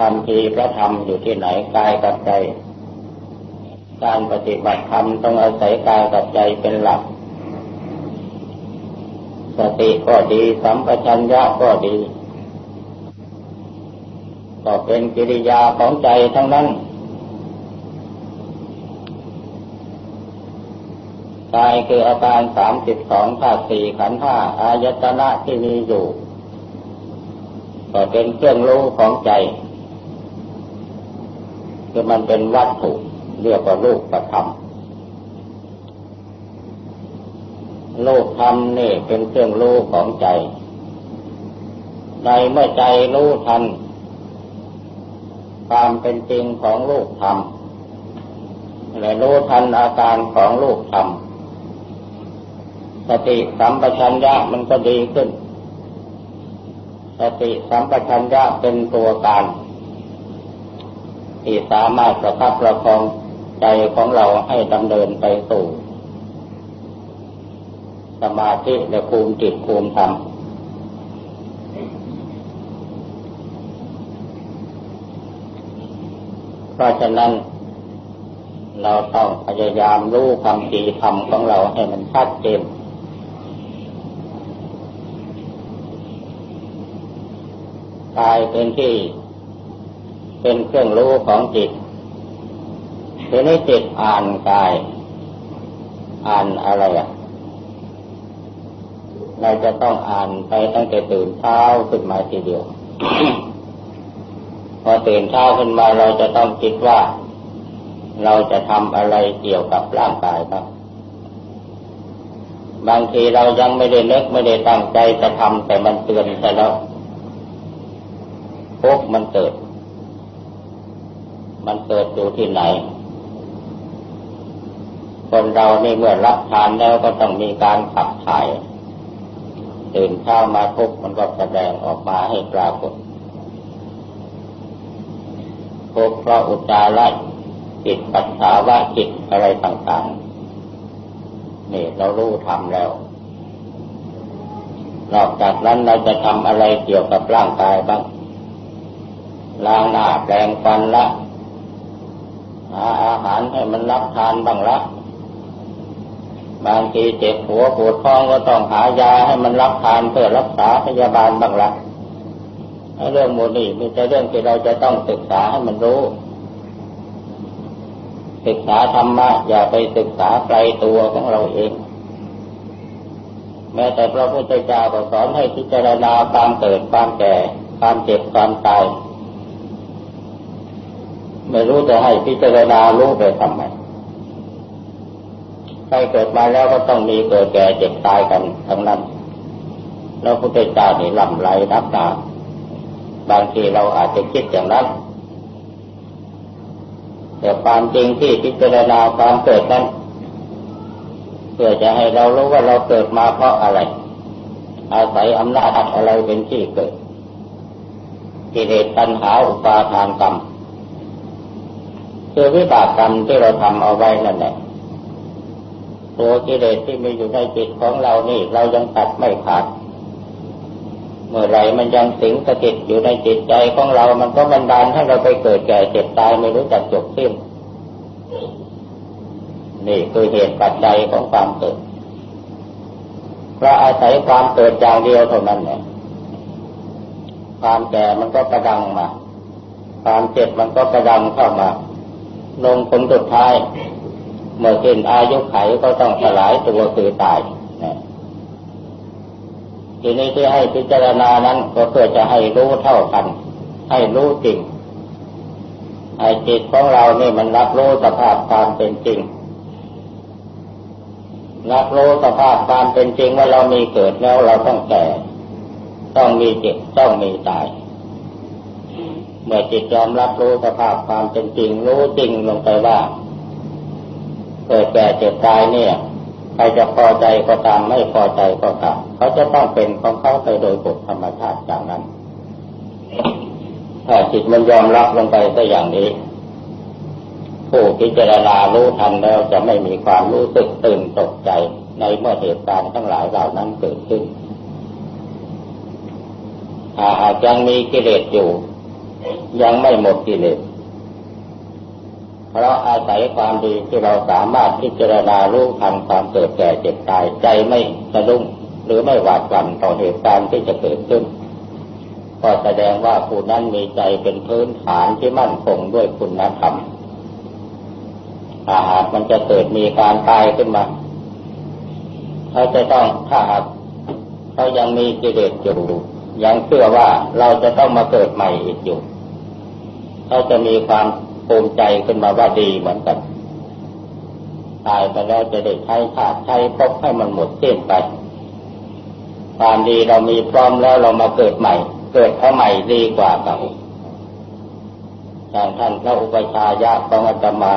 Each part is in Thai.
ทำทีพระธรรมอยู่ที่ไหนกายกับใจ การปฏิบัติธรรมต้องอาศัยกายกับใจเป็นหลัก สติก็ดีสัมปชัญญะก็ดี ก็เป็นกิริยาของใจทั้งนั้น กายคืออาการสามสิบสองธาตุสี่ขันธ์ห้าอายตนะที่มีอยู่ ก็เป็นเครื่องรู้ของใจ คือมันเป็นวัตถุเรียกว่าลูกประธรรมลูกธรรมนี่เป็นเครื่องรู้ของใจ ในเมื่อใจรู้ทัน ความเป็นจริงของลูกธรรมและรู้ทันอาการของลูกธรรมสติสัมปชัญญะมันก็ดีขึ้น สติสัมปชัญญะเป็นตัวการ ที่สามารถประคับประคองใจของเราให้ดำเนินไปสู่ สมาธิและภูมิจิตภูมิธรรมเพราะฉะนั้น เราต้องพยายามรู้ความดีธรรมของเราให้มันชัดเจนกายเป็นที่ เป็นเครื่องรู้ของจิตทีนี้จิตอ่านกาย อ่านอะไรอะเราจะต้องอ่านไปตั้งแต่ตื่นเช้าขึ้นมาทีเดียว พอตื่นเช้าขึ้นมาเราจะต้องคิดว่า เราจะทำอะไรเกี่ยวกับร่างกายบ้างบางทีเรายังไม่ได้นึกไม่ได้ตั้งใจจะทำแต่มันเตือนใช่แล้วทุกมันเกิด มันเกิดอยู่ที่ไหน คนเราในเมื่อรับทานแล้วก็ต้องมีการขับถ่ายตื่นเช้ามาทุกมันก็แสดงออกมาให้ปรากฏทุกเพราะอุจจาระจิตปัสสาวะจิตอะไรต่างๆ นี่เรารู้ทำแล้ว นอกจากนั้นเราจะทำอะไรเกี่ยวกับร่างกายบ้างล้างหน้าแปรงฟันละ อาหารให้มันรับทานบ้างละบางทีเจ็บหัวปวดท้องก็ต้องหายาให้มันรับทานเพื่อรักษาพยาบาลบ้างละเรื่องโมนี่มีแต่เรื่องที่เราจะต้องศึกษาให้มันรู้ ศึกษาธรรมะอย่าไปศึกษาไกลตัวของเราเอง แม้แต่พระพุทธเจ้าก็สอนให้พิจารณาความเกิดความแก่ ความเจ็บความตาย ไม่รู้จะให้พิจารณารู้ไปทำไมใครเกิดมาแล้วก็ต้องมีเกิดแก่เจ็บตายกันทั้งนั้น แล้วพุทธเจ้านี่ลำไรนับหนาบางทีเราอาจจะคิดอย่างนั้น แต่ความจริงที่พิจารณาความเกิดนั้นเพื่อจะให้เรารู้ว่าเราเกิดมาเพราะอะไร อาศัยอำนาจอะไรเป็นที่เกิดกิเลสตัณหาอุปาทานกรรม คือวิบากกรรมที่เราทำเอาไว้นั่นแหละตัวกิเลสที่มีอยู่ในจิตของเรานี่ เรายังตัดไม่ขาด เมื่อไรมันยังสิงสถิตอยู่ในจิตใจของเรา มันก็บันดาลให้เราไปเกิดแก่เจ็บตายไม่รู้จักจบสิ้น นี่คือเหตุปัจจัยของความเกิดเพราะอาศัยความเกิดอย่างเดียวเท่านั้นเนี่ยความแก่มันก็กระดังมา ความเจ็บมันก็กระดังเข้ามา ลงผลสุดท้าย เมื่อสิ้นอายุไขก็ต้องสลายตัวคือตายทีนี้ที่ให้พิจารณานั้นก็เพื่อจะให้รู้เท่าทันให้รู้จริงให้จิตของเรานี่มันรับรู้สภาพความเป็นจริง รับรู้สภาพความเป็นจริงว่าเรามีเกิดแล้วเราต้องแก่ ต้องมีเจ็บต้องมีตาย เมื่อจิตยอมรับรู้สภาพความเป็นจริงรู้จริงลงไปว่าเกิดแก่เจ็บตายเนี่ยใครจะพอใจก็ตามไม่พอใจก็ตามเขาจะต้องเป็นของเขาไปโดยกฎธรรมชาติอย่างนั้นถ้าจิตมันยอมรับลงไปซะอย่างนี้ ผู้พิจารณารู้ทันแล้วจะไม่มีความรู้สึกตื่นตกใจในเมื่อเหตุการณ์ทั้งหลายเหล่านั้นเกิดขึ้นหากยังมีกิเลสอยู่ ยังไม่หมดกิเลสเพราะอาศัยความดีที่เราสามารถพิจารณารู้ทันความเกิดแก่เจ็บตายใจไม่สะดุ้งหรือไม่หวาดหวั่นต่อเหตุการณ์ที่จะเกิดขึ้น ก็แสดงว่าผู้นั้นมีใจเป็นพื้นฐานที่มั่นคงด้วยคุณธรรมถ้าหากมันจะเกิดมีการตายขึ้นมาเขาจะต้องถ้าหากเขายังมีกิเลสอยู่ ยังเชื่อว่าเราจะต้องมาเกิดใหม่อีกอยู่เขาจะมีความภูมิใจขึ้นมาว่าดีเหมือนกัน ตายไปแล้วจะได้ใช้ชาติใช้พบให้มันหมดสิ้นไป ความดีเรามีพร้อมแล้วเรามาเกิดใหม่ เกิดเขาใหม่ดีกว่าเก่าอย่างท่านพระอุปชายะของอาตมา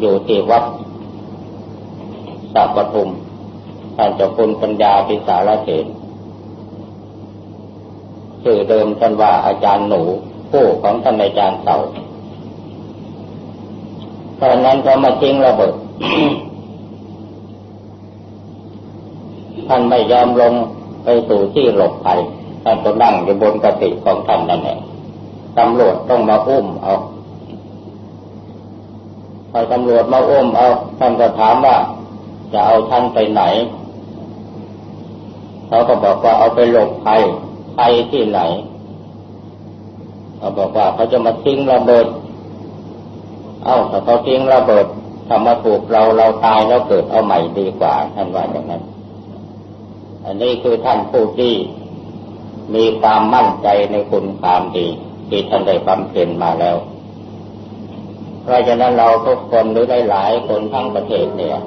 อยู่ที่วัดสัปปทุมท่านเจ้าคุณปัญญาปิสารเสน ชื่อเดิมท่านว่าอาจารย์หนูผู้ของท่านอาจารย์เสาตอนนั้นเขามาทิ้งระเบิดท่านไม่ยอมลงไปสู่ที่หลบภัยท่านก็นั่งอยู่บนกติของท่านนั่นแหละตำรวจต้องมาอุ้มเอาพอตำรวจมาอุ้มเอาท่านก็ถามว่าจะเอาท่านไปไหน เขาก็บอกว่าเอาไปหลบภัย ภัยที่ไหนเขาบอกว่าเขาจะมาทิ้งระเบิด เอ้าถ้าเขาทิ้งระเบิดทำมาถูกเราเราตายแล้วเกิดเอาใหม่ดีกว่าท่านว่าอย่างนั้น อันนี้คือท่านผู้ที่มีความมั่นใจในคุณความดีที่ท่านได้บำเพ็ญมาแล้ว เพราะฉะนั้นเราทุกคนหรือหลายๆคนทั้งประเทศเนี่ย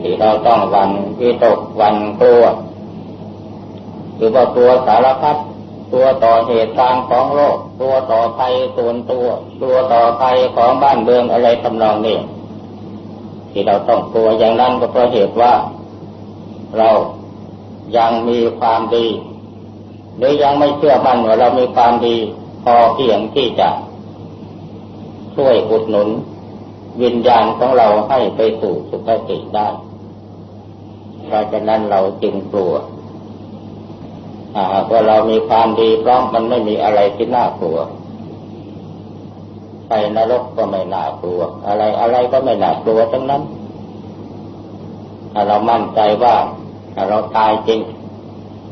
ที่เราต้องวันวิตกวันกลัว หรือว่าตัวสารพัดตัวต่อเหตุการณ์ของโลก ตัวต่อภัยส่วนตัว ตัวต่อภัยของบ้านเมืองอะไรทำนองนี้ที่เราต้องกลัวอย่างนั้นก็เพราะเหตุว่า เรายังมีความดี หรือยังไม่เชื่อมั่นว่าเรามีความดี พอเพียงที่จะช่วยอุดหนุน วิญญาณของเราให้ไปสู่สุคติได้เพราะฉะนั้นเราจึงกลัว ว่าเรามีความดีพร้อมมันไม่มีอะไรที่น่ากลัว ไปนรกก็ไม่น่ากลัว อะไรอะไรก็ไม่น่ากลัวทั้งนั้น ถ้าเรามั่นใจว่าถ้าเราตายจริง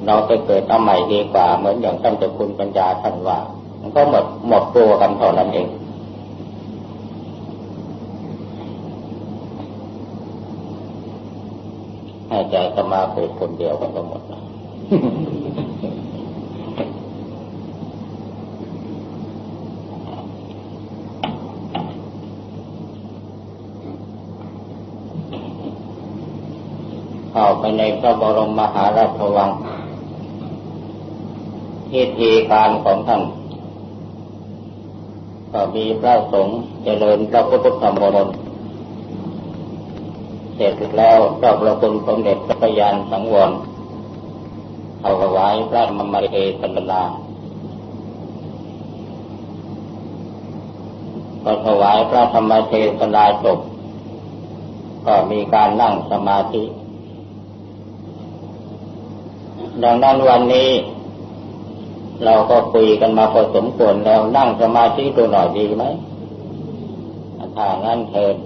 เราไปเกิดเอาใหม่ดีกว่า เหมือนอย่างท่านเจ้าคุณปัญญาท่านว่า มันก็หมดหมดกลัวกันเท่านั้นเองให้ใจสมาเกิดคนเดียวกันก็หมด ในพระบรมมหาราชวังพิธีการของท่านก็มีพระสงฆ์เจริญพระพุทธธรรมนต์เสร็จแล้วเจ้าประคุณสมเด็จพระยานสังวรเอาไว้พระมมเทศนาพอถวายพระธรรมเทศนาจบก็มีการนั่งสมาธิ ดังนั้นวันนี้ เราก็คุยกันมาพอสมควรแล้วนั่งสมาธิตัวหน่อยดีไหมถ้างั้นเถิด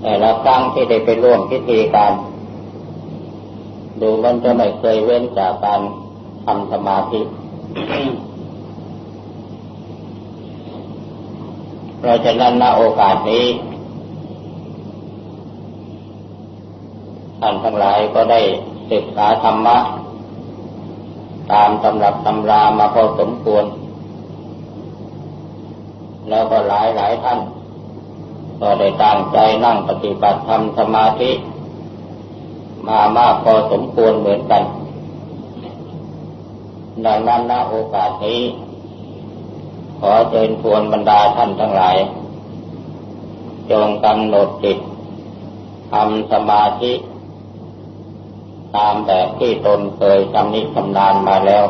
แต่ละครั้งที่ได้ไปร่วมพิธีการดูมันจะไม่เคยเว้นจากการทำสมาธิเราะฉะนั้นณโอกาสนี้ ท่านทั้งหลายก็ได้ศึกษาธรรมะ ตามตำรับตำรามาพอสมควร แล้วก็หลายหลายท่าน ก็ได้ตั้งใจนั่งปฏิบัติธรรมสมาธิ มามากพอสมควรเหมือนกันดังนั้นณโอกาสนี้ ขอเชิญชวนบรรดาท่านทั้งหลาย จงกำหนดจิตทำสมาธิ ตามแบบที่ตนเคยชำนิชำนาญมาแล้ว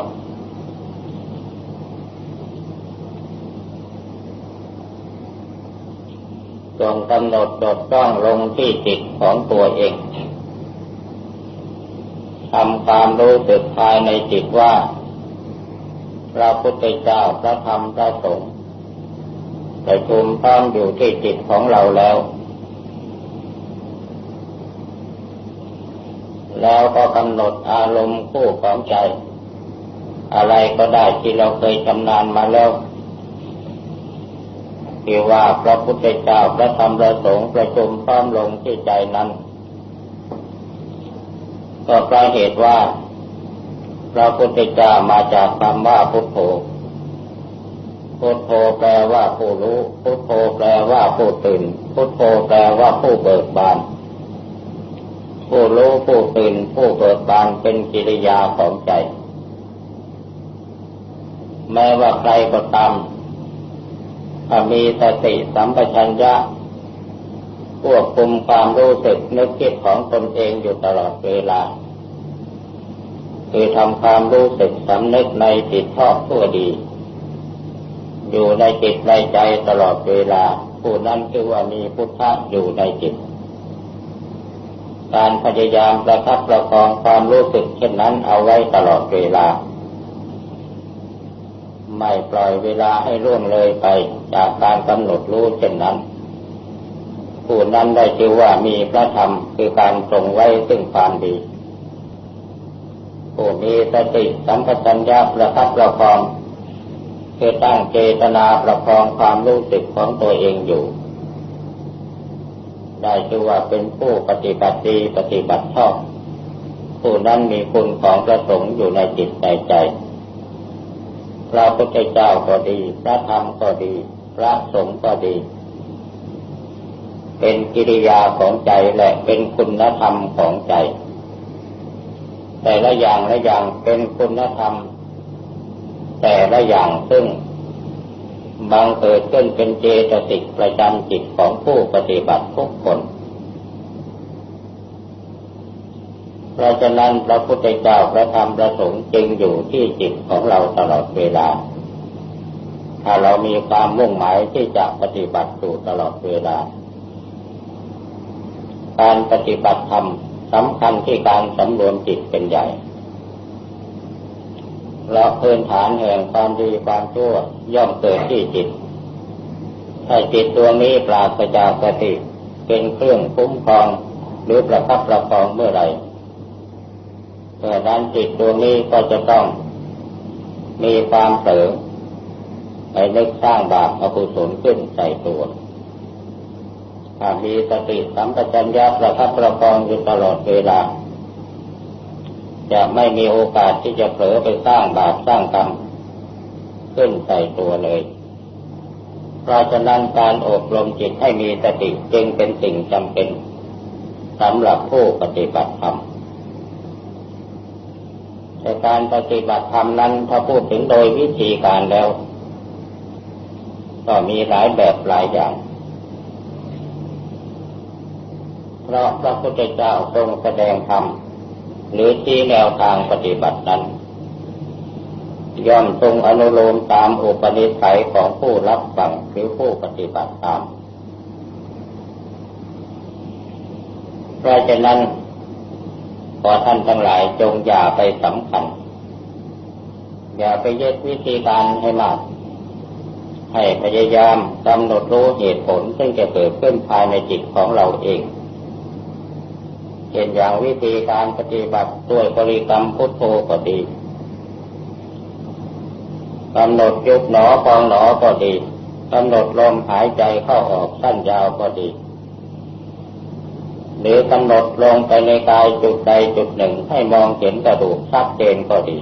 จงกำหนดจดจ้องลงที่จิตของตัวเองทำความรู้สึกภายในจิตว่า พระพุทธเจ้าพระธรรมพระสงฆ์ประชุมพร้อมอยู่ที่จิตของเราแล้ว แล้วก็กำหนดอารมณ์คู่ของใจ อะไรก็ได้ที่เราเคยชำนาญมาแล้วที่ว่าพระพุทธเจ้าพระธรรมพระสงฆ์ประชุมพร้อมลงที่ใจนั้น ก็เพราะเหตุว่า พระพุทธเจ้ามาจากคำว่าพุทโธพุทโธแปลว่าผู้รู้ พุทโธแปลว่าผู้ตื่น พุทโธแปลว่าผู้เบิกบาน ผู้รู้ผู้ตื่นผู้เบิกบานเป็นกิริยาของใจ แม้ว่าใครก็ตามถ้ามีสติสัมปชัญญะควบคุมความรู้สึกนึกคิดของตนเองอยู่ตลอดเวลา คือทำความรู้สึกสำนึกในจิตชอบทั่วดี อยู่ในจิตในใจตลอดเวลา ผู้นั้นคือว่ามีพุทธะอยู่ในจิต การพยายามประคับประคองความรู้สึกเช่นนั้นเอาไว้ตลอดเวลา ไม่ปล่อยเวลาให้ล่วงเลยไปจากการกำหนดรู้เช่นนั้น ผู้นั้นได้ชื่อว่ามีพระธรรมคือการทรงไว้ซึ่งความดี ผู้มีสติสัมปชัญญะประทับประคองคือตั้งเจตนาประคองความรู้สึกของตัวเองอยู่ ได้ชื่อว่าเป็นผู้ปฏิบัติดีปฏิบัติชอบ ผู้นั้นมีคุณของพระสงฆ์อยู่ในจิตในใจพระพุทธเจ้าก็ดี พระธรรมก็ดี พระสงฆ์ก็ดี เป็นกิริยาของใจและเป็นคุณธรรมของใจ แต่ละอย่างละอย่างเป็นคุณธรรม แต่ละอย่างซึ่ง บางเกิดขึ้นเป็นเจตสิกประจำจิตของผู้ปฏิบัติทุกคน เพราะฉะนั้นพระพุทธเจ้าพระธรรมพระสงฆ์จึงอยู่ที่จิตของเราตลอดเวลา ถ้าเรามีความมุ่งหมายที่จะปฏิบัติอยู่ตลอดเวลา การปฏิบัติธรรมสำคัญที่การสำรวมจิตเป็นใหญ่ เราพื้นฐานแห่งความดีความชั่วย่อมเกิดที่จิต ถ้าจิตตัวนี้ปราศจากสติเป็นเครื่องคุ้มครองหรือประคับประคองเมื่อไรเมื่อนั้นจิตตัวนี้ก็จะต้องมีความเสริมไปนึกสร้างบาปอกุศลขึ้นใส่ตัวถ้ามีสติสัมปชัญญะประคับประคองอยู่ตลอดเวลา จะไม่มีโอกาสที่จะเผลอไปสร้างบาปสร้างกรรมขึ้นใส่ตัวเลย เพราะฉะนั้นการอบรมจิตให้มีสติจึงเป็นสิ่งจำเป็นสำหรับผู้ปฏิบัติธรรมแต่การปฏิบัติธรรมนั้นถ้าพูดถึงโดยวิธีการแล้ว ก็มีหลายแบบหลายอย่าง เพราะพระพุทธเจ้าทรงแสดงธรรม หรือที่แนวทางปฏิบัตินั้น ย่อมทรงอนุโลมตามอุปนิสัยของผู้รับฟังหรือผู้ปฏิบัติตาม เพราะฉะนั้น ขอท่านทั้งหลายจงอย่าไปสำคัญ อย่าไปยึดวิธีการให้มาก ให้พยายามกำหนดรู้เหตุผลซึ่งจะเกิดขึ้นภายในจิตของเราเอง เช่นอย่างวิธีการปฏิบัติด้วยบริกรรมพุทโธก็ดีกำหนดยุบหนอพองหนอก็ดีกำหนดลมหายใจเข้าออกสั้นยาวก็ดี หรือกำหนดลงไปในกายจุดใดจุดหนึ่งให้มองเห็นกระดูกชัดเจนก็ดี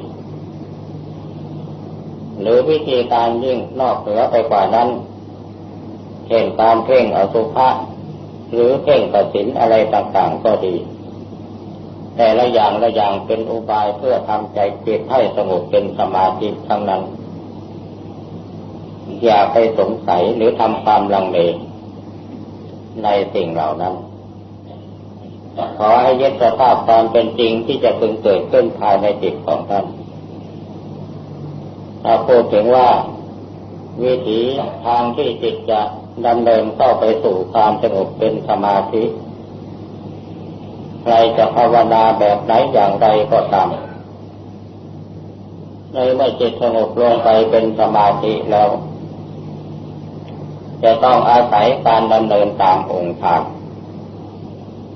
หรือวิธีการยิ่งนอกเหนือไปกว่านั้น เช่นการเพ่งอสุภะหรือเพ่งตัดสินอะไรต่างๆก็ดี แต่ละอย่างละอย่างเป็นอุบายเพื่อทำใจจิตให้สงบเป็นสมาธิทั้งนั้น อย่าไปสงสัยหรือทำความลังเลในสิ่งเหล่านั้น ขอให้ยึดสภาพความเป็นจริงที่จะพึงเกิดขึ้นภายในจิตของท่านถ้าพูดถึงว่าวิถีทางที่จิตจะดำเนินเข้าไปสู่ความสงบเป็นสมาธิ ใครจะภาวนาแบบไหนอย่างไรก็ตามในเมื่อจิตสงบลงไปเป็นสมาธิแล้ว จะต้องอาศัยการดำเนินตามองค์ฌาน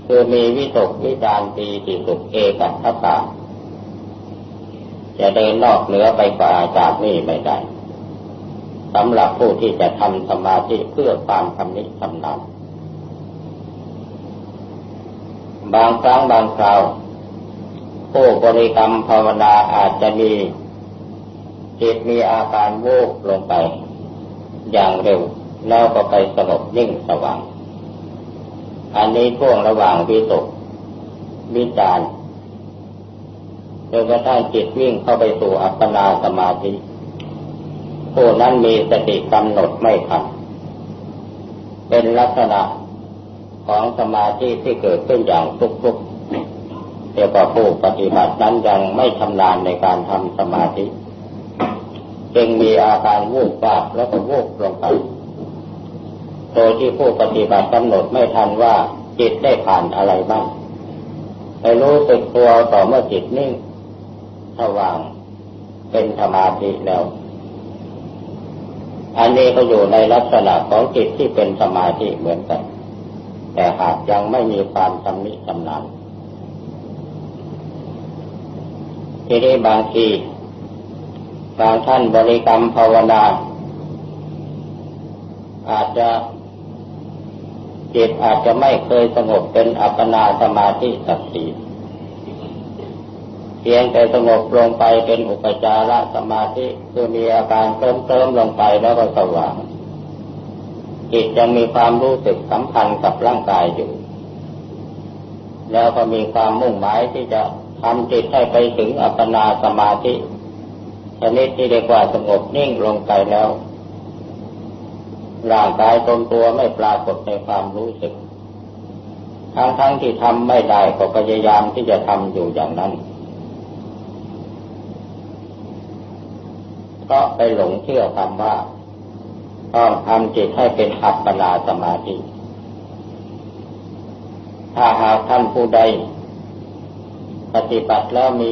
คือมีวิตกวิจารปีติสุขเอกัคตาจะเดินนอกเหนือไปกว่าจากนี้ไม่ได้สำหรับผู้ที่จะทำสมาธิเพื่อความคำนิชำนาญ บางครั้งบางคราวผู้บริกรรมภาวนาอาจจะมีจิตมีอาการวูบลงไป อย่างเร็วแล้วก็ไปสงบนิ่งสว่าง อันนี้ช่วงระหว่างวิตกวิจารจนกระทั่งจิตวิ่งเข้าไปสู่อัปปนาสมาธิผู้นั้นมีสติกำหนดไม่ทันเป็นลักษณะ ของสมาธิที่เกิดขึ้นอย่างทุกๆเรียกว่าผู้ปฏิบัตินั้นยังไม่ชำนาญในการทำสมาธิ จึงมีอาการวูบวาบแล้วก็วูบลงไปโดยที่ผู้ปฏิบัติกำหนดไม่ทันว่าจิตได้ผ่านอะไรบ้างไปรู้สึกตัวต่อเมื่อจิตนิ่งสว่างเป็นสมาธิแล้ว อันนี้ก็อยู่ในลักษณะของจิตที่เป็นสมาธิเหมือนกัน แต่หากยังไม่มีความชำนิชำนาญทีนี้บางทีบางท่านบริกรรมภาวนา อาจจะจิตอาจจะไม่เคยสงบเป็นอัปปนาสมาธิสักทีเพียงแต่สงบลงไปเป็นอุปจารสมาธิคือมีอาการเติมเติมลงไปแล้วก็สว่าง จิตยังมีความรู้สึกสัมพันธ์กับร่างกายอยู่ แล้วก็มีความมุ่งหมายที่จะทำจิตให้ไปถึงอัปปนาสมาธิชนิดที่เรียกว่าสงบนิ่งลงไปแล้วร่างกายตนตัวไม่ปรากฏในความรู้สึก ทั้งๆทที่ทำไม่ได้ก็พยายามที่จะทำอยู่อย่างนั้นเพราะไปหลงเชื่อคำว่า ต้องทำจิตให้เป็นอัปปนาสมาธิ ถ้าหากท่านผู้ใด ปฏิบัติแล้วมี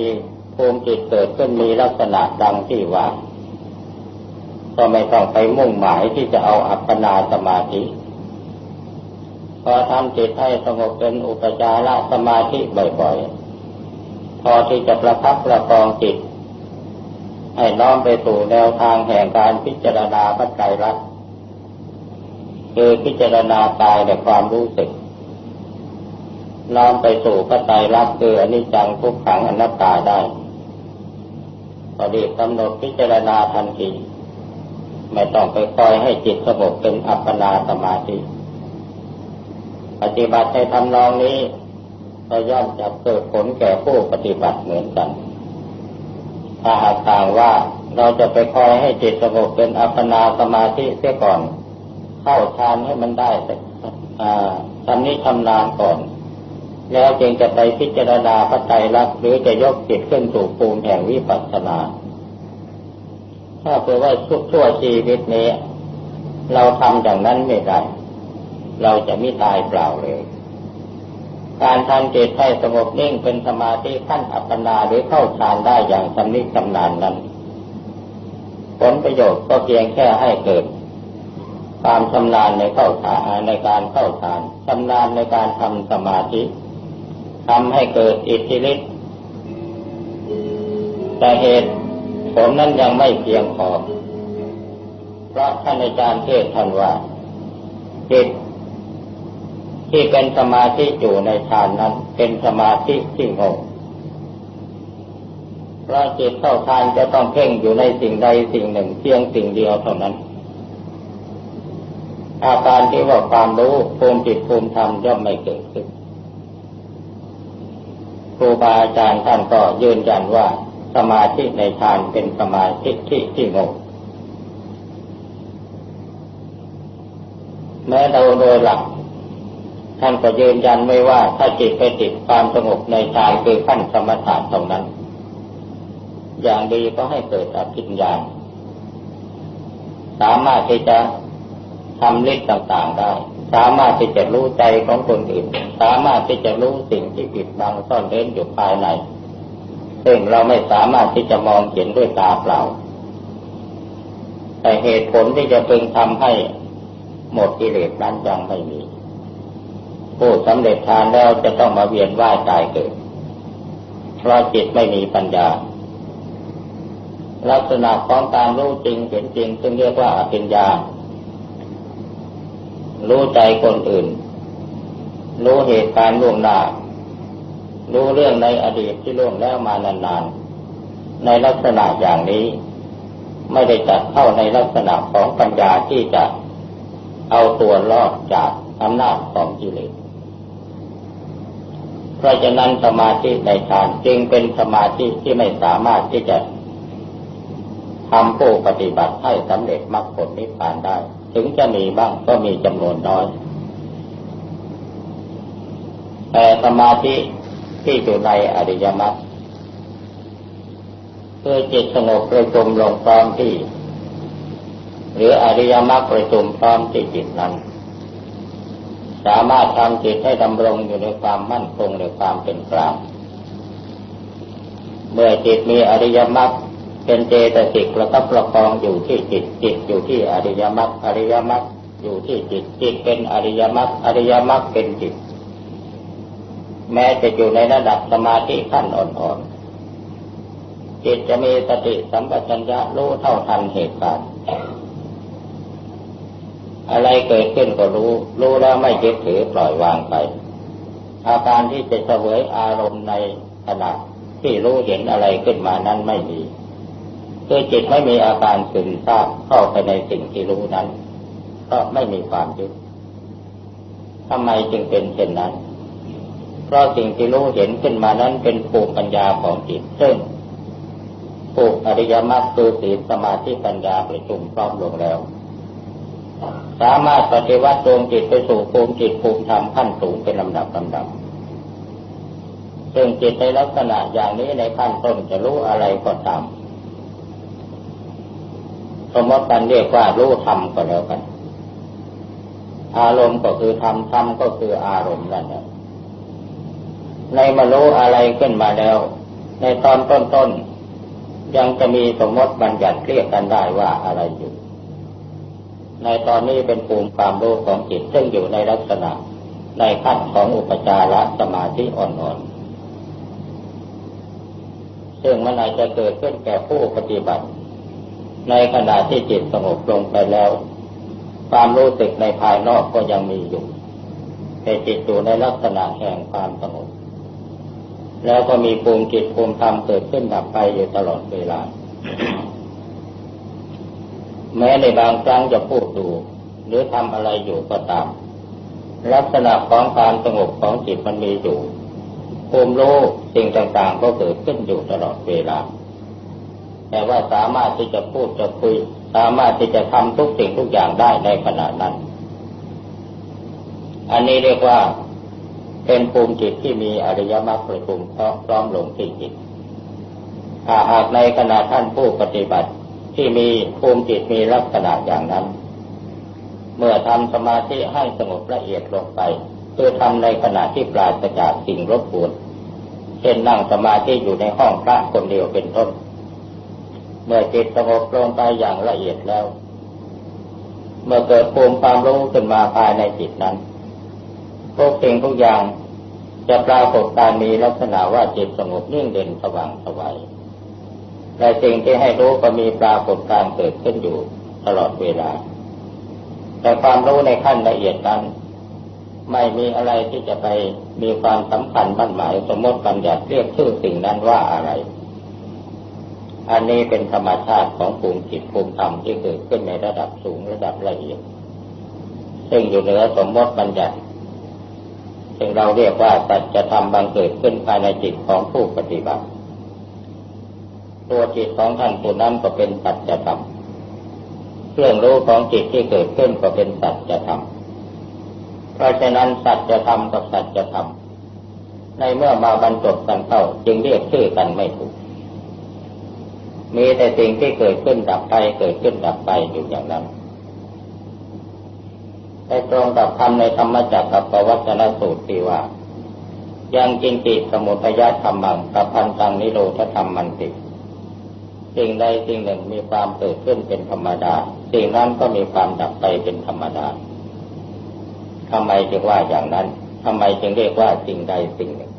ภูมิจิตเกิดขึ้นมีลักษณะดังที่ว่า ก็ไม่ต้องไปมุ่งหมายที่จะเอาอัปปนาสมาธิพอทำจิตให้สงบเป็นอุปจารสมาธิบ่อยๆ พอที่จะประพักประกองจิต ให้น้อมไปสู่แนวทางแห่งการพิจารณาปัจจัยรัก คือพิจารณากายในความรู้สึกน้อมไปสู่ปัจจัยรักคืออนิจจังทุกขังอนัตตาได้พอดีกำหนดพิจารณาทันทีไม่ต้องไปคอยให้จิตสงบเป็นอัปปนาสมาธิ ปฏิบัติในทำนองนี้ก็ย่อมจะเกิดผลแก่ผู้ปฏิบัติเหมือนกัน ถ้าหากต่างว่าเราจะไปคอยให้จิตสงบเป็นอัปปนาสมาธิเสียก่อน เข้าฌานให้มันได้ทำนี้ทำนานก่อน แล้วจึงจะไปพิจารณาพระไตรลักษณ์หรือจะยกจิตขึ้นสู่ภูมิแห่งวิปัสสนา ถ้าเผื่อว่าชั่วชีวิตนี้ เราทำอย่างนั้นไม่ได้ เราจะไม่ตายเปล่าเลย การทำจิตให้สงบนิ่งเป็นสมาธิขั้นอัปปนาหรือเข้าฌานได้อย่างสำนิชำนาญนั้น ผลประโยชน์ก็เพียงแค่ให้เกิด ความชำนาญในเข้าฌานในการเข้าฌานชำนาญในการทำสมาธิทำให้เกิดอิทธิฤทธิ์แต่เหตุผลนั้นยังไม่เพียงพอเพราะท่านอาจารย์เทศท่านว่าจิตที่เป็นสมาธิอยู่ในฌานนั้น เป็นสมาธิที่งงเพราะจิตเข้าฌานจะต้องเพ่งอยู่ในสิ่งใดสิ่งหนึ่งเพียงสิ่งเดียวเท่านั้น อาการที่ว่าความรู้ภูมิจิตภูมิธรรมย่อมไม่เกิดขึ้นครูบาอาจารย์ท่านก็ยืนยันว่าสมาธิในฌานเป็นสมาธิที่ที่งงแม้เราโดยหลัก ท่านก็ยืนยันไว้ว่าถ้าจิตไปติดความสงบในฌานคือขั้นสมถะตรงนั้น อย่างดีก็ให้เกิดอภิญญาสามารถที่จะ ทำฤทธิ์ต่างๆได้ สามารถที่จะรู้ใจของคนอื่น สามารถที่จะรู้สิ่งที่ปิดบังซ่อนเร้นอยู่ภายใน ซึ่งเราไม่สามารถที่จะมองเห็นด้วยตาเปล่า แต่เหตุผลที่จะพึงทำให้หมดกิเลสนั้นยังไม่มี ผู้สำเร็จทานแล้วจะต้องมาเวียนว่ายตายเกิด เพราะจิตไม่มีปัญญาลักษณะของการรู้จริงเห็นจริง ซึ่งเรียกว่าอภิญญา รู้ใจคนอื่น รู้เหตุการณ์ล่วงหน้า รู้เรื่องในอดีตที่ล่วงแล้วมานานๆ ในลักษณะอย่างนี้ ไม่ได้จัดเข้าในลักษณะของปัญญาที่จะเอาตัวรอดจากอำนาจของกิเลสเพราะฉะนั้นสมาธิในฌานจึงเป็นสมาธิที่ไม่สามารถที่จะทำผู้ปฏิบัติให้สำเร็จมรรคผลนิพพานได้ ถึงจะมีบ้างก็มีจำนวนน้อย แต่สมาธิที่อยู่ในอริยมรรคเพื่อจิตสงบประจุมลงพร้อมที่ หรืออริยมรรคประจุมพร้อมที่จิตนั้น สามารถทำจิตให้ดำรงอยู่ในความมั่นคงในความเป็นกลางเมื่อจิตมีอริยมรรค เป็นเจตสิกแล้วก็ประคองอยู่ที่จิตจิตอยู่ที่อริยมรรคอริยมรรคอยู่ที่จิตจิตเป็นอริยมรรคอริยมรรคเป็นจิต แม้จะอยู่ในระดับสมาธิขั้นอ่อนๆจิตจะมีสติสัมปชัญญะรู้เท่าทันเหตุการณ์อะไรเกิดขึ้นก็รู้ รู้แล้วไม่ยึดถือปล่อยวางไป อาการที่จะเสวยอารมณ์ในขณะที่รู้เห็นอะไรขึ้นมานั้นไม่มี คือจิตไม่มีอาการซึมซาบเข้าไปในสิ่งที่รู้นั้น ก็ไม่มีความยึดทำไมจึงเป็นเช่นนั้น เพราะสิ่งที่รู้เห็นขึ้นมานั้นเป็นภูมิปัญญาของจิตซึ่งภูมิอริยมรรคคือศีลสมาธิปัญญาประชุมพร้อมลงแล้ว สามารถปฏิวัติดวงจิตไปสู่ภูมิจิตภูมิธรรมขั้นสูงเป็นลำดับลำดับซึ่งจิตในลักษณะอย่างนี้ในขั้นต้นจะรู้อะไรก็ตาม สมมติกันเรียกว่ารู้ธรรมก็แล้วกัน อารมณ์ก็คือธรรมธรรมก็คืออารมณ์นั่นแหละในมารู้อะไรขึ้นมาแล้ว ในตอนต้นๆยังจะมีสมมติบัญญัติเรียกกันได้ว่าอะไรอยู่ ในตอนนี้เป็นภูมิความรู้ของจิตซึ่งอยู่ในลักษณะในขั้นของอุปจารสมาธิอ่อนๆซึ่งมันอาจจะเกิดขึ้นแก่ผู้ปฏิบัติ ในขณะที่จิตสงบลงไปแล้ว ความรู้สึกในภายนอกก็ยังมีอยู่แต่จิตอยู่ในลักษณะแห่งความสงบแล้วก็มีภูมิจิตภูมิธรรมเกิดขึ้นดับไปอยู่ตลอดเวลา แม้ในบางครั้งจะพูดดูหรือทำอะไรอยู่ก็ตาม ลักษณะของการสงบของจิตมันมีอยู่ภูมิรู้สิ่งต่างๆก็เกิดขึ้นอยู่ตลอดเวลา แต่ว่าสามารถที่จะพูดจะคุย สามารถที่จะทำทุกสิ่งทุกอย่างได้ในขณะนั้น อันนี้เรียกว่าเป็นภูมิจิตที่มีอริยมรรคประชุมพร้อมลงที่จิตถ้าหากในขณะท่านผู้ปฏิบัติที่มีภูมิจิตมีลักษณะอย่างนั้น เมื่อทำสมาธิให้สงบละเอียดลงไปคือทำในขณะที่ปราศจากสิ่งรบกวนเช่นนั่งสมาธิอยู่ในห้องพระคนเดียวเป็นต้น เมื่อจิตสงบลงไปอย่างละเอียดแล้ว เมื่อเกิดภูมิความรู้ขึ้นมาภายในจิตนั้นทุกสิ่งทุกอย่างจะปรากฏการมีลักษณะว่าจิตสงบนิ่งเด่นสว่างสวัยแต่สิ่งที่ให้รู้ก็มีปรากฏการเกิดขึ้นอยู่ตลอดเวลา แต่ความรู้ในขั้นละเอียดนั้น ไม่มีอะไรที่จะไปมีความสำคัญบั้นหมายสมมติบัญญัติเรียกชื่อสิ่งนั้นว่าอะไร อันนี้เป็นธรรมชาติของภูมิจิตภูมิธรรมที่เกิดขึ้นในระดับสูงระดับละเอียด ซึ่งอยู่เหนือสมมติบัญญัติซึ่งเราเรียกว่าสัจธรรมบังเกิดขึ้นภายในจิตของผู้ปฏิบัติ ตัวจิตของท่านผู้นั้นก็เป็นสัจธรรมเครื่องรู้ของจิตที่เกิดขึ้นก็เป็นสัจธรรมเพราะฉะนั้นสัจธรรมกับสัจธรรมในเมื่อมาบรรจบกันเข้าจึงเรียกชื่อกันไม่ถูก มีแต่สิ่งที่เกิดขึ้นดับไป เกิดขึ้นดับไปอยู่อย่างนั้นไปตรงกับคำในธรรมจักรกับปวัตนสูตรที่ว่า ยังจินติสมุทยธรรมังกับพันตังนิโรธธรรมมันติสิ่งใดสิ่งหนึ่งมีความเกิดขึ้นเป็นธรรมดา สิ่งนั้นก็มีความดับไปเป็นธรรมดาทำไมจึงว่าอย่างนั้นทำไมจึงเรียกว่าสิ่งใดสิ่งหนึ่ง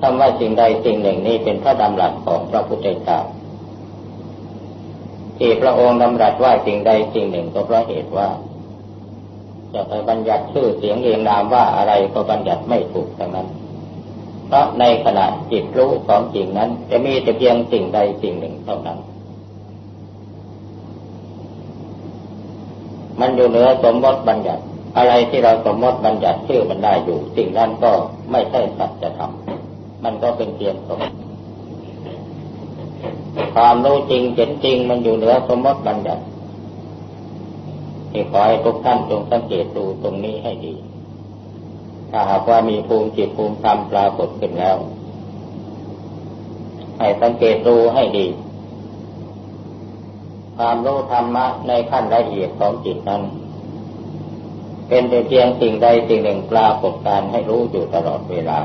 คำว่าสิ่งใดสิ่งหนึ่งนี้เป็นพระดำรัสของพระพุทธเจ้าที่พระองค์ดำรัสว่าสิ่งใดสิ่งหนึ่งก็เพราะเหตุว่า จะไปบัญญัติชื่อเสียงเรียงนามว่าอะไรก็บัญญัติไม่ถูกทั้งนั้น เพราะในขณะจิตรู้ของจริงนั้น จะมีแต่เพียงสิ่งใดสิ่งหนึ่งเท่านั้น มันอยู่เหนือสมมติบัญญัติ อะไรที่เราสมมติบัญญัติชื่อมันได้อยู่ สิ่งนั้นก็ไม่ใช่สัจธรรม มันก็เป็นเพียงสมมติความรู้จริงเห็นจริงมันอยู่เหนือสมมติบัญญัติที่ขอให้ทุกท่านจงสังเกตดูตรงนี้ให้ดี ถ้าหากว่ามีภูมิจิตภูมิธรรมปรากฏขึ้นแล้ว ให้สังเกตดูให้ดี ความรู้ธรรมะในขั้นละเอียดของจิตนั้น เป็นแต่เพียงสิ่งใดสิ่งหนึ่งปรากฏการให้รู้อยู่ตลอดเวลา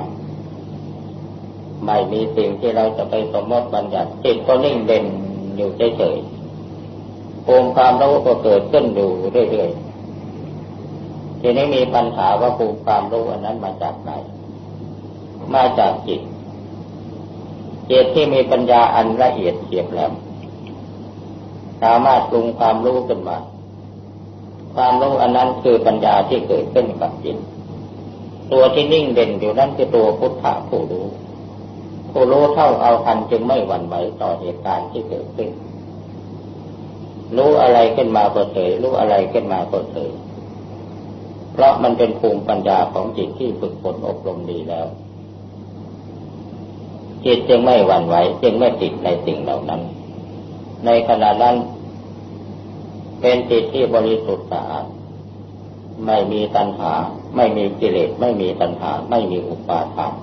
ไม่มีสิ่งที่เราจะไปสมมติบัญญัติจิตก็นิ่งเด่นอยู่เฉยๆภูมิความรู้ก็เกิดขึ้นอยู่เรื่อยๆทีนี้มีปัญหาว่าภูมิความรู้อันนั้นมาจากไหนมาจากจิตจิตที่มีปัญญาอันละเอียดเฉียบแหลมสามารถปรุงความรู้ขึ้นมา ความรู้อันนั้นคือปัญญาที่เกิดขึ้นกับจิต ตัวที่นิ่งเด่นอยู่นั่นคือตัวพุทธะผู้รู้ ผู้รู้เท่าเอาทันจึงไม่หวั่นไหวต่อเหตุการณ์ที่เกิดขึ้น รู้อะไรขึ้นมาก็เฉยรู้อะไรขึ้นมาก็เฉยเพราะมันเป็นภูมิปัญญาของจิตที่ฝึกฝนอบรมดีแล้ว จิตจึงไม่หวั่นไหวจึงไม่ติดในสิ่งเหล่านั้น ในขณะนั้นเป็นจิตที่บริสุทธิ์สะอาดไม่มีตัณหา ไม่มีกิเลสไม่มีตัณหา ไม่มีอุปาทาน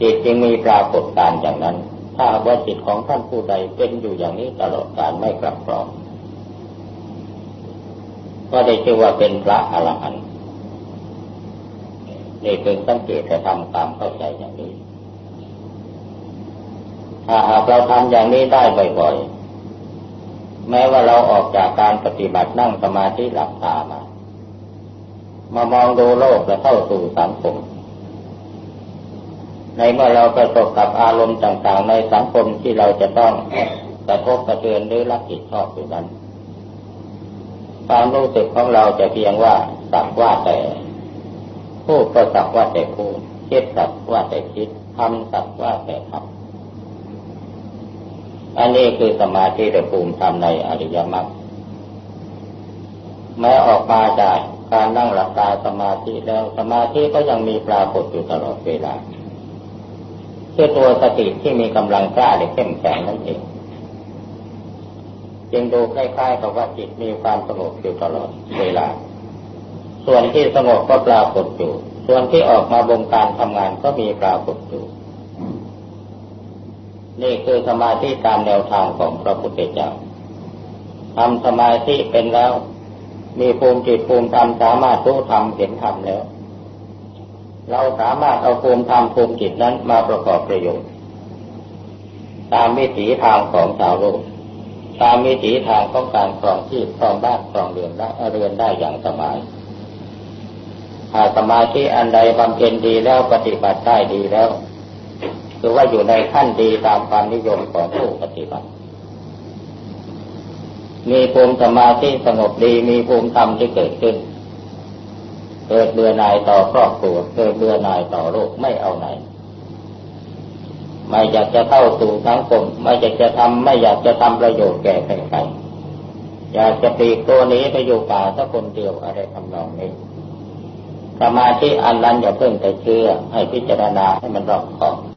จิตจึงมีปรากฏการอย่างนั้น ถ้าว่าจิตของท่านผู้ใดเป็นอยู่อย่างนี้ตลอดการไม่กลับกรอกก็ได้ชื่อว่าเป็นพระอรหันต์นี่เป็นสังเกตจะทำตามเข้าใจอย่างนี้ ถ้าหากเราทำอย่างนี้ได้บ่อยๆ แม้ว่าเราออกจากการปฏิบัตินั่งสมาธิหลับตามา มามองดูโลกและเข้าสู่สังคม ในเมื่อเราประสบกับอารมณ์ต่างๆ ในสังคมที่เราจะต้องกระทบกระเทือนหรือรับผิดชอบอยู่นั้นความรู้สึกของเราจะเพียงว่าสักว่าแต่พูดก็สักว่าแต่พูดคิดสักว่าแต่คิดทำสักว่าแต่ทำอันนี้คือสมาธิระภูมิธรรมในอริยมรรคแม้ออกมาจากการนั่งหลับตาสมาธิแล้วสมาธิก็ยังมีปรากฏอยู่ตลอดเวลา คือตัวสติที่มีกำลังกล้าและเข้มแข็งนั่นเองจึงดูคล้ายๆกับว่าจิตมีความสงบอยู่ตลอดเวลา ส่วนที่สงบก็ปรากฏอยู่ ส่วนที่ออกมาบงการทำงานก็มีปรากฏอยู่ นี่คือสมาธิตามแนวทางของพระพุทธเจ้าทำสมาธิเป็นแล้ว มีภูมิจิตภูมิธรรมสามารถรู้ธรรมเห็นธรรมแล้ว เราสามารถเอาภูมิธรรมภูมิจิตนั้นมาประกอบประโยชน์ ตามวิถีทางของชาวโลกตามวิถีทางของการครองที่ครองบ้านครองเรือนและเรือนได้อย่างสบายถ้าสมาธิอันใดบำเพ็ญดีแล้วปฏิบัติได้ดีแล้วคือว่าอยู่ในขั้นดีตามความนิยมของผู้ปฏิบัติ มีภูมิสมาธิสงบดีมีภูมิธรรมที่เกิดขึ้น เกิดเบื่อหน่ายต่อครอบครัวเกิดเบื่อหน่ายต่อโลกไม่เอาไหน ไม่อยากจะเข้าสู่สังคมไม่อยากจะทำไม่อยากจะทำประโยชน์แก่ใครๆอยากจะปีกตัวนี้ไปอยู่ป่าสักคนเดียวอะไรทำนองนี้สมาธิอันนั้นอย่าเพิ่งไปเชื่อ ให้พิจารณาให้มันรอบคอบ